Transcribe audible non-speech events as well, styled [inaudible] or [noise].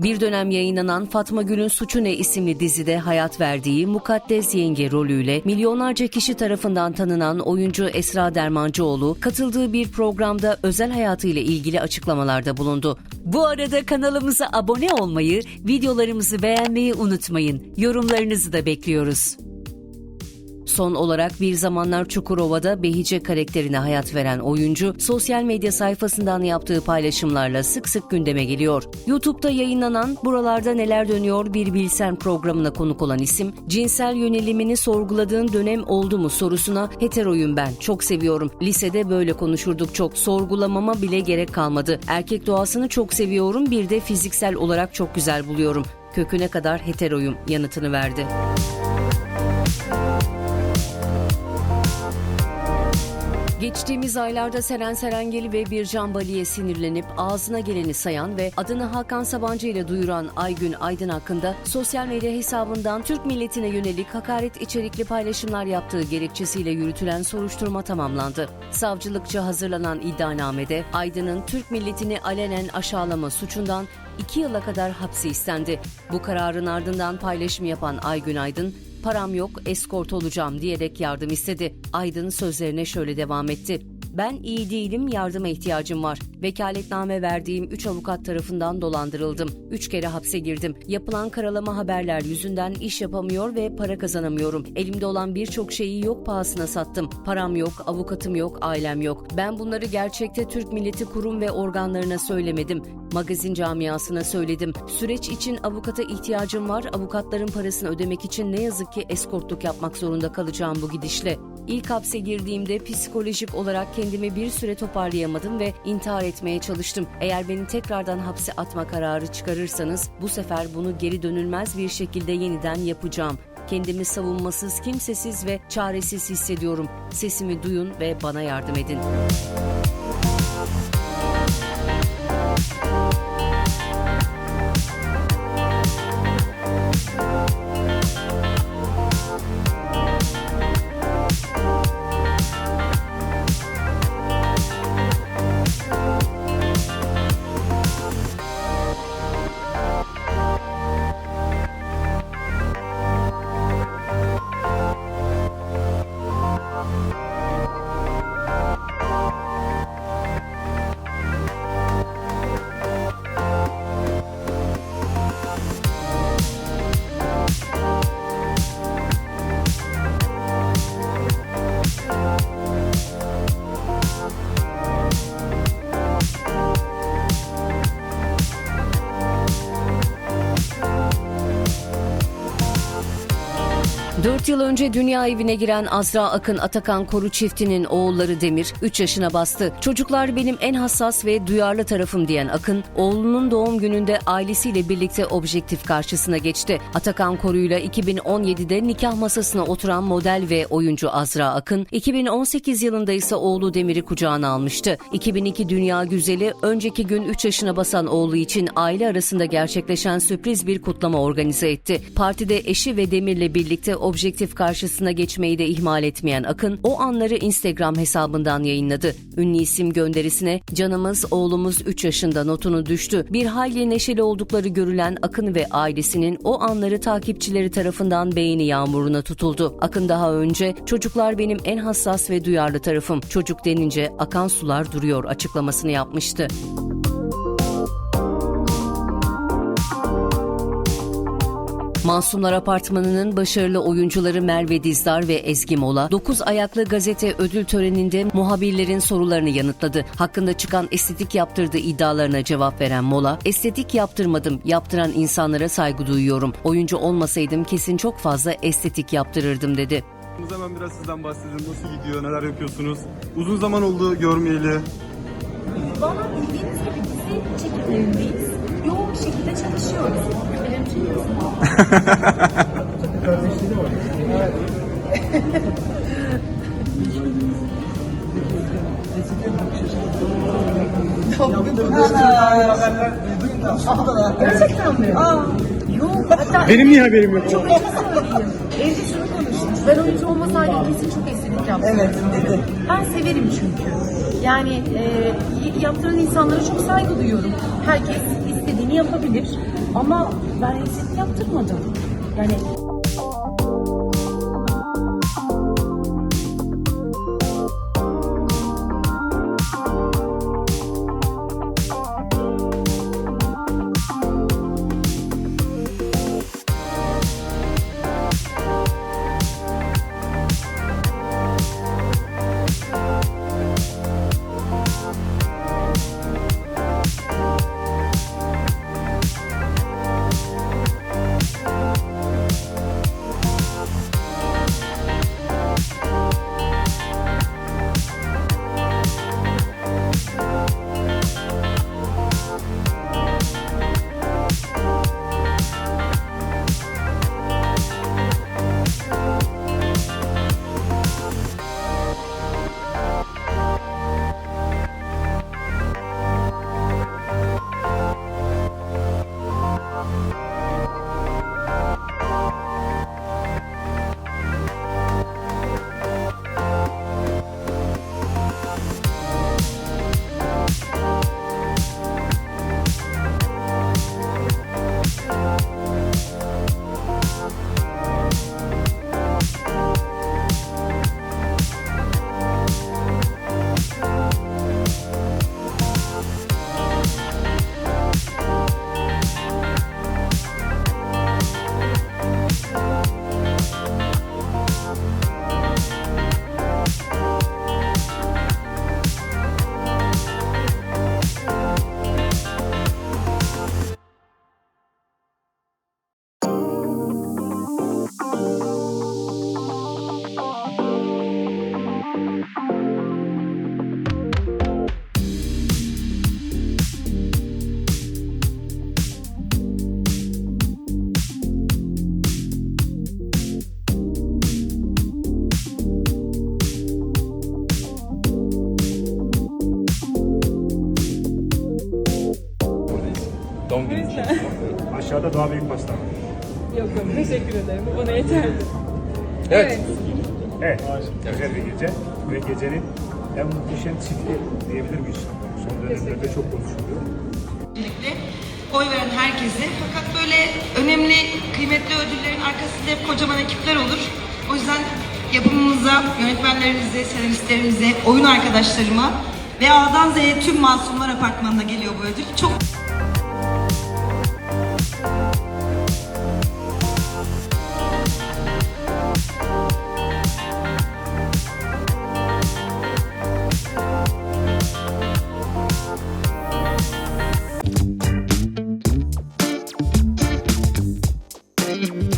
Bir dönem yayınlanan Fatma Gül'ün Suçu Ne isimli dizide hayat verdiği Mukaddes Yenge rolüyle milyonlarca kişi tarafından tanınan oyuncu Esra Dermancıoğlu katıldığı bir programda özel hayatıyla ilgili açıklamalarda bulundu. Bu arada kanalımıza abone olmayı, videolarımızı beğenmeyi unutmayın. Yorumlarınızı da bekliyoruz. Son olarak bir zamanlar Çukurova'da Behice karakterine hayat veren oyuncu, sosyal medya sayfasından yaptığı paylaşımlarla sık sık gündeme geliyor. YouTube'da yayınlanan Buralarda Neler Dönüyor Bir Bilsen programına konuk olan isim, cinsel yönelimini sorguladığın dönem oldu mu sorusuna heteroyum ben, çok seviyorum. Lisede böyle konuşurduk çok, sorgulamama bile gerek kalmadı. Erkek doğasını çok seviyorum, bir de fiziksel olarak çok güzel buluyorum. Köküne kadar heteroyum yanıtını verdi. Geçtiğimiz aylarda Seren Serengeli ve Bircan Bali'ye sinirlenip ağzına geleni sayan ve adını Hakan Sabancı ile duyuran Aygün Aydın hakkında sosyal medya hesabından Türk milletine yönelik hakaret içerikli paylaşımlar yaptığı gerekçesiyle yürütülen soruşturma tamamlandı. Savcılıkça hazırlanan iddianamede Aydın'ın Türk milletini alenen aşağılama suçundan 2 yıla kadar hapsi istendi. Bu kararın ardından paylaşım yapan Aygün Aydın, param yok, eskort olacağım diyerek yardım istedi. Aydın sözlerine şöyle devam etti. Ben iyi değilim, yardıma ihtiyacım var. Vekaletname verdiğim 3 avukat tarafından dolandırıldım. 3 kere hapse girdim. Yapılan karalama haberler yüzünden iş yapamıyor ve para kazanamıyorum. Elimde olan birçok şeyi yok pahasına sattım. Param yok, avukatım yok, ailem yok. Ben bunları gerçekte Türk milleti kurum ve organlarına söylemedim. Magazin camiasına söyledim. Süreç için avukata ihtiyacım var. Avukatların parasını ödemek için ne yazık ki eskortluk yapmak zorunda kalacağım bu gidişle. İlk hapse girdiğimde psikolojik olarak kendimi bir süre toparlayamadım ve intihar etmeye çalıştım. Eğer beni tekrardan hapse atma kararı çıkarırsanız bu sefer bunu geri dönülmez bir şekilde yeniden yapacağım. Kendimi savunmasız, kimsesiz ve çaresiz hissediyorum. Sesimi duyun ve bana yardım edin. Dört yıl önce dünya evine giren Azra Akın Atakan Koru çiftinin oğulları Demir 3 yaşına bastı. Çocuklar benim en hassas ve duyarlı tarafım diyen Akın, oğlunun doğum gününde ailesiyle birlikte objektif karşısına geçti. Atakan Koru'yla 2017'de nikah masasına oturan model ve oyuncu Azra Akın, 2018 yılında ise oğlu Demir'i kucağına almıştı. 2002 Dünya Güzeli önceki gün 3 yaşına basan oğlu için aile arasında gerçekleşen sürpriz bir kutlama organize etti. Partide eşi ve Demir'le birlikte objektif karşısına geçmeyi de ihmal etmeyen Akın o anları Instagram hesabından yayınladı. Ünlü isim gönderisine canımız oğlumuz 3 yaşında notunu düştü. Bir hayli neşeli oldukları görülen Akın ve ailesinin o anları takipçileri tarafından beğeni yağmuruna tutuldu. Akın daha önce çocuklar benim en hassas ve duyarlı tarafım. Çocuk denince akan sular duruyor açıklamasını yapmıştı. Masumlar Apartmanı'nın başarılı oyuncuları Merve Dizdar ve Ezgi Mola, 9 ayaklı gazete ödül töreninde muhabirlerin sorularını yanıtladı. Hakkında çıkan estetik yaptırdığı iddialarına cevap veren Mola, estetik yaptırmadım, yaptıran insanlara saygı duyuyorum. Oyuncu olmasaydım kesin çok fazla estetik yaptırırdım dedi. Hemen biraz sizden bahsedin. Nasıl gidiyor? Neler yapıyorsunuz? Uzun zaman oldu görmeyeli. Valla bildiğiniz gibi dizi çekimlerindeyiz. Yoğun bir şekilde çalışıyoruz. Benim için Gerçekten mi? Aa, yok. Hatta Benim niye haberim yok? çok eski söyleyeyim. Evde şunu konuştuk. Ben oyuncu olmasaydım kesin çok estetik yaptım. Evet dedi. Ben severim çünkü. Yani e, yaptıran insanlara çok saygı duyuyorum. Herkes istediğini yapabilir. Ama ben reset yaptırmadım. Yani [laughs] Aşağıda daha büyük pasta. Yok yok teşekkür ederim. Bu bana yeterli. Evet. Evet, güzel bir gece ve gecenin en muhteşem çifti diyebilir miyiz? Son dönemlerde çok konuşuluyor. Oy veren herkese. Fakat böyle önemli, kıymetli ödüllerin arkasında hep kocaman ekipler olur. O yüzden yapımımıza, yönetmenlerimize, senaristlerimize, oyun arkadaşlarıma ve A'dan Z'ye tüm Masumlar Apartmanı'na geliyor bu ödül. Çok Mm-hmm. [laughs]